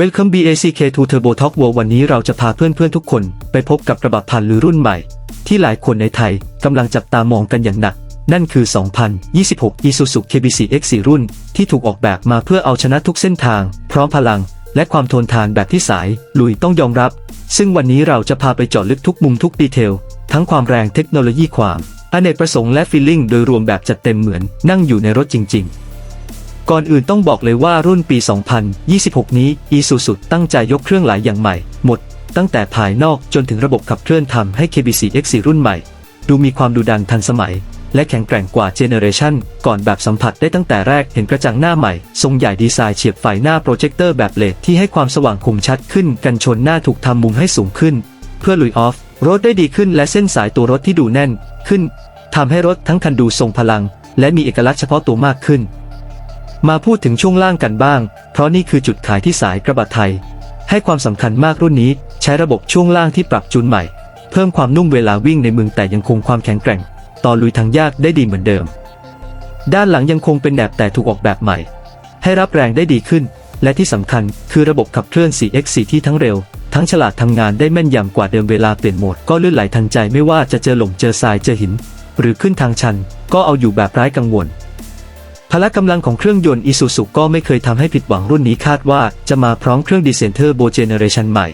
Welcome BACK to Turbo Talk World วันนี้เราจะพาเพื่อนๆทุกคนไปพบกับกระบะพันหรือรุ่นใหม่ ที่หลายคนในไทยกำลังจับตามองกันอย่างหนัก นั่นคือ 2026 Isuzu KBC X4 รุ่น ที่ถูกออกแบบมาเพื่อเอาชนะทุกเส้นทาง พร้อมพลัง และความทนทานแบบที่สาย ลุยต้องยอมรับ ซึ่งวันนี้เราจะพาไปเจาะลึกทุกมุมทุกดีเทล ทั้งความแรงเทคโนโลยีความอเนกประสงค์และฟีลลิ่งโดยรวมแบบจัดเต็มเหมือนนั่งอยู่ในรถจริง ๆ ก่อนอื่นต้องบอกเลยว่ารุ่นปี 2026 นี้ Isuzu ตั้งใจยกเครื่องหลายอย่างใหม่ หมด ตั้งแต่ภายนอกจนถึงระบบขับเคลื่อนทำให้ KBC X4 รุ่นใหม่ ดูมีความดูดันทันสมัย และแข็งแกร่งกว่าเจเนอเรชันก่อนแบบสัมผัสได้ตั้งแต่แรกเห็นกระจังหน้าใหม่ ทรงใหญ่ดีไซน์เฉียบไฟหน้าโปรเจคเตอร์แบบเลดที่ให้ความสว่างคมชัดขึ้นกันชนหน้าถูกทำมุมให้สูงขึ้น เพื่อลุยออฟรถได้ดีขึ้นและเส้นสายตัวรถที่ดูแน่นขึ้นทำให้รถทั้งคันดูทรงพลัง และมีเอกลักษณ์เฉพาะตัวมากขึ้น มาพูดถึงช่วงล่างกันบ้าง เพราะนี่คือจุดขายที่สายกระบะไทย ให้ความสำคัญมากรุ่นนี้ ใช้ระบบช่วงล่างที่ปรับจูนใหม่ เพิ่มความนุ่มเวลาวิ่งในเมืองแต่ยังคงความแข็งแกร่ง ต่อลุยทางยากได้ดีเหมือนเดิม ด้านหลังยังคงเป็นแหนบแต่ถูกออกแบบใหม่ ให้รับแรงได้ดีขึ้น และที่สำคัญคือระบบขับเคลื่อน 4x4 ที่ทั้งเร็ว ทั้งฉลาดทำงานได้แม่นยำกว่าเดิมเวลาเปลี่ยนโหมดก็ลื่นไหลทันใจไม่ว่าจะเจอหล่มเจอทรายเจอหิน หรือขึ้นทางชัน ก็เอาอยู่แบบไร้กังวล พละกำลังของเครื่องยนต์ Isuzu ก็ไม่เคยทำให้ผิดหวังรุ่นนี้คาดว่าจะมาพร้อมเครื่องดีเซลเทอร์โบเจเนเรชันใหม่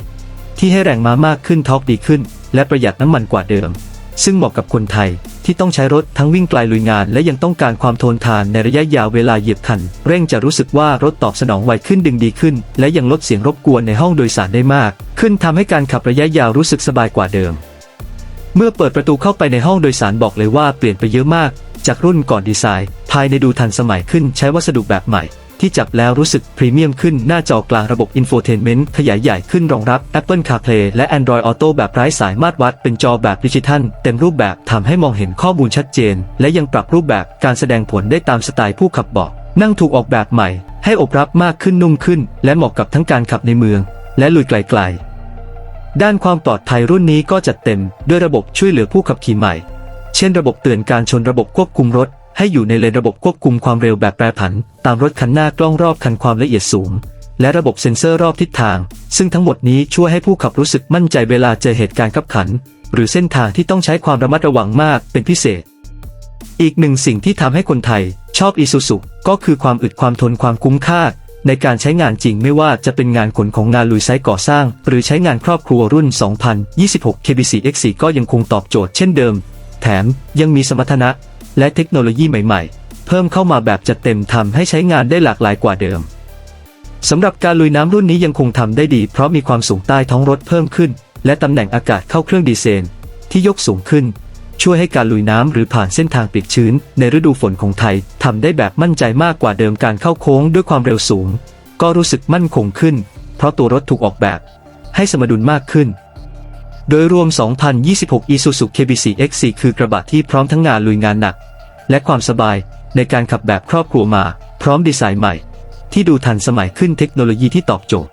ที่ให้แรงม้ามากขึ้นทอร์กดีขึ้น และประหยัดน้ำมันกว่าเดิม ซึ่งเหมาะกับคนไทยที่ต้องใช้รถทั้งวิ่งไกลลุยงาน และยังต้องการความทนทานในระยะยาวเวลาเหยียบคัน เร่งจะรู้สึกว่ารถตอบสนองไวขึ้นดึงดีขึ้น และยังลดเสียงรบกวนในห้องโดยสารได้มาก ขึ้นทำให้การขับระยะยาวรู้สึกสบายกว่าเดิม เมื่อเปิดประตูเข้าไปในห้องโดยสารบอกเลยว่าเปลี่ยนไปเยอะมาก จากรุ่นก่อนดีไซน์ ภายในดูทันสมัยขึ้นใช้วัสดุแบบใหม่ ที่จับแล้วรู้สึกพรีเมียมขึ้นหน้าจอกลางระบบอินโฟเทนเมนต์ขยายใหญ่ขึ้นรองรับ Apple CarPlay และ Android Auto แบบไร้สายมาตรวัด เป็นจอแบบดิจิทัล เต็มรูปแบบทำให้มองเห็นข้อมูลชัดเจน และยังปรับรูปแบบการแสดงผลได้ตามสไตล์ผู้ขับบาะนั่งถูกออกแบบใหม่ ให้อบรับมากขึ้นนุ่มขึ้น และเหมาะกับทั้งการขับในเมือง และลุยไกลๆด้านความปลอดภัยรุ่นนี้ก็จัดเต็มด้วยระบบช่วยเหลือผู้ขับขี่ใหม่ เช่นระบบเตือนการชนระบบควบคุมรถ ให้อยู่ในเลนระบบควบคุมความเร็วแบบแปรผัน ตามรถคันหน้ากล้องรอบคันความละเอียดสูง และระบบเซ็นเซอร์รอบทิศทาง ซึ่งทั้งหมดนี้ช่วยให้ผู้ขับรู้สึกมั่นใจเวลาเจอเหตุการณ์ขับขัน หรือเส้นทางที่ต้องใช้ความระมัดระวังมากเป็นพิเศษ อีกหนึ่งสิ่งที่ทำให้คนไทยชอบอีซูซุก็คือความอึดความทนความคุ้มค่าในการใช้งานจริงไม่ว่าจะเป็นงานขนของงานลุยไซต์ก่อสร้าง หรือใช้งานครอบครัวรุ่น 2026 KBC X4 ก็ยังคงตอบโจทย์เช่นเดิม แถมยังมีสมรรถนะ และเทคโนโลยีใหม่ๆ เพิ่มเข้ามาแบบจัดเต็มทำให้ใช้งานได้หลากหลายกว่าเดิมสำหรับการลุยน้ำรุ่นนี้ยังคงทำได้ดี เพราะมีความสูงใต้ท้องรถเพิ่มขึ้น และตำแหน่งอากาศเข้าเครื่องดีเซลที่ยกสูงขึ้น ช่วยให้การลุยน้ำหรือผ่านเส้นทางปีกชื้น ในฤดูฝนของไทยทำได้แบบมั่นใจมากกว่าเดิมการเข้าโค้งด้วยความเร็วสูง ก็รู้สึกมั่นคงขึ้น เพราะตัวรถถูกออกแบบ ให้สมดุลมากขึ้น โดยรวม 2026 Isuzu KBC X4 คือกระบะที่พร้อมทั้งงานลุยงานหนัก และความสบายในการขับแบบครอบครัวมา พร้อมดีไซน์ใหม่ ที่ดูทันสมัยขึ้นเทคโนโลยีที่ตอบโจทย์